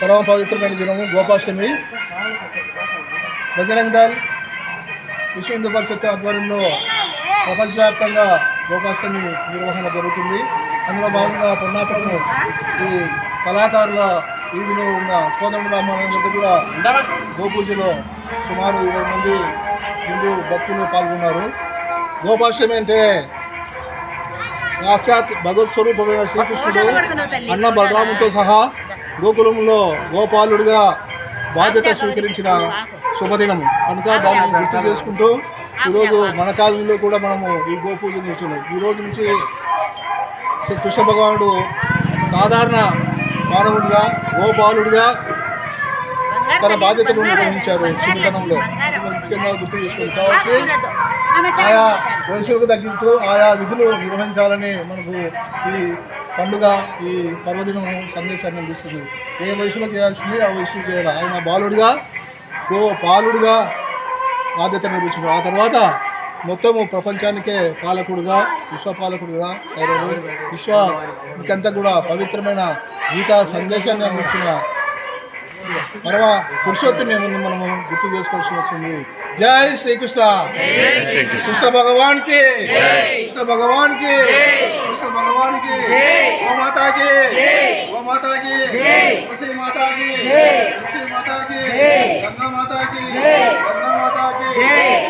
పరమ పవిత్రమైన దినము గోపాష్టమి. బజరంగ్ దళ్ విశ్వ హిందూ పరిషత్ ఆధ్వర్యంలో ప్రపంచవ్యాప్తంగా గోపాష్టమి నిర్వహణ జరుగుతుంది. అందులో భాగంగా పొన్నాపురము ఈ కళాకారుల వీధిలో ఉన్న కోదండ రామాలయం వద్ద కూడా గోపూజలో సుమారు ఇరవై మంది హిందూ భక్తులు పాల్గొన్నారు. గోపాష్టమి అంటే సాక్షాత్ భగవత్ స్వరూపమైన శ్రీకృష్ణుడు అన్న బలరాముతో సహా గోకులంలో గోపాలుడిగా బాధ్యత స్వీకరించిన శుభదినం కనుక దాన్ని గుర్తు చేసుకుంటూ ఈరోజు మన కాలంలో కూడా మనము ఈ గోపూజ చేస్తున్నాం. ఈ రోజు నుంచి శ్రీ కృష్ణ భగవానుడు సాధారణ మానవుడిగా గోపాలుడిగా తన బాధ్యతను నిర్వహించారు చిన్నతనంలో. ముఖ్యంగా గుర్తు చేసుకుని కాబట్టి ఆయా వయసులకు తగ్గిస్తూ ఆయా విధులు నిర్వహించాలని మనకు ఈ పండుగ ఈ పర్వదినం సందేశాన్ని అందిస్తుంది. ఏ వయసులో చేయాల్సింది ఆ వయసులో చేయాలి. ఆయన బాలుడిగా గో పాలుడిగా బాధ్యత నిర్వహించారు ఆ తర్వాత మొత్తము ప్రపంచానికే పాలకుడుగా విశ్వపాలకుడుగా తయారై విశ్వ ఇంకంతా కూడా పవిత్రమైన గీతా సందేశాన్ని అందించిన పరమ పురుషోత్తమి మనము గుర్తు చేసుకోవాల్సి వస్తుంది. జై శ్రీకృష్ణ. కృష్ణ భగవాన్కి కృష్ణ భగవాన్కి కృష్ణ భగవాన్ माता की। गौ माता की। तुलसी माता की। तुलसी माता की। गंगा माता की। गंगा माता की।